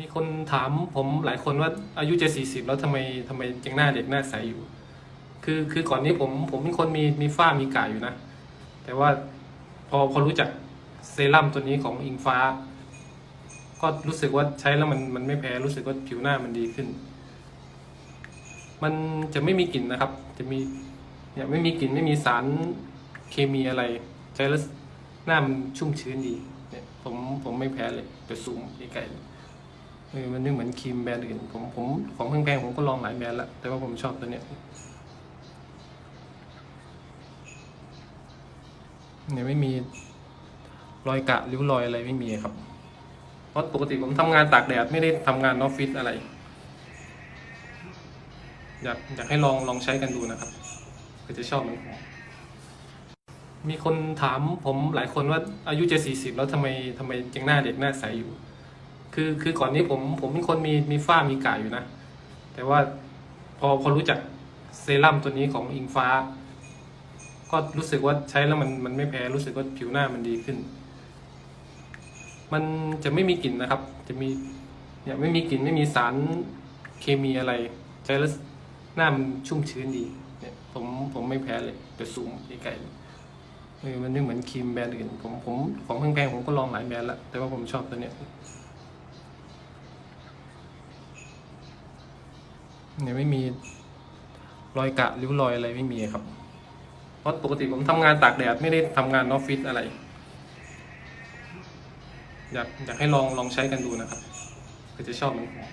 มีคนถามผมหลายคนว่าอายุจะสี่สิบแล้วทำไมทำไมยังหน้าเด็กหน้าใสอยู่ คือคือก่อนนี้ผมผมเป็นคนมีมีฝ้ามีกระอยู่นะ แต่ว่าพอพอรู้จักเซรั่มตัวนี้ของอิงฟ้า ก็รู้สึกว่าใช้แล้วมันมันไม่แพ้รู้สึกว่าผิวหน้ามันดีขึ้น มันจะไม่มีกลิ่นนะครับ จะมีเนี่ยไม่มีกลิ่นไม่มีสารเคมีอะไร ใช้แล้วหน้ามันชุ่มชื้นดี เนี่ยผมผมไม่แพ้เลยไปซูมใกล้ๆ เออมันไม่เหมือนครีมแบรนด์อื่น ผมผมของแพงๆผมก็ลองหลายแบรนด์แล้วแต่ว่าผมชอบตัวเนี้ยเนี่ยไม่มีรอยกะริ้วรอยอะไรไม่มีครับ เพราะปกติผมทำงานตากแดดไม่ได้ทำงานออฟฟิศอะไร อยากอยากให้ลองลองใช้กันดูนะครับก็จะชอบเหมือนผมมีคนถามผมหลายคนว่าอายุจะสี่สิบแล้วทำไมทำไมยังหน้าเด็กหน้าใสอยู่ คือคือก่อนนี้ผมผมเป็นคนมีมีฝ้ามีกระอยู่นะ แต่ว่าพอพอรู้จักเซรั่มตัวนี้ของอิงฟ้า ก็รู้สึกว่าใช้แล้วมันมันไม่แพ้รู้สึกว่าผิวหน้ามันดีขึ้น มันจะไม่มีกลิ่นนะครับ จะมีเนี่ยไม่มีกลิ่นไม่มีสารเคมีอะไร ใช้แล้วหน้ามันชุ่มชื้นดีเนี่ยผมผมไม่แพ้เลยไปซูมใกลเออมันไม่เหมือนครีมแบรนด์อื่นผมผมของแพงๆผมก็ลองหลายแบรนด์ล้วแต่ว่าผมชอบตัวเนี้ย เนี่ยไม่มีรอยกะริ้วรอยอะไรไม่มีครับ เพราะปกติผมทำงานตากแดดไม่ได้ทำงานออฟฟิศอะไร อยากอยากให้ลองลองใช้กันดูนะครับก็จะชอบเหมือนผม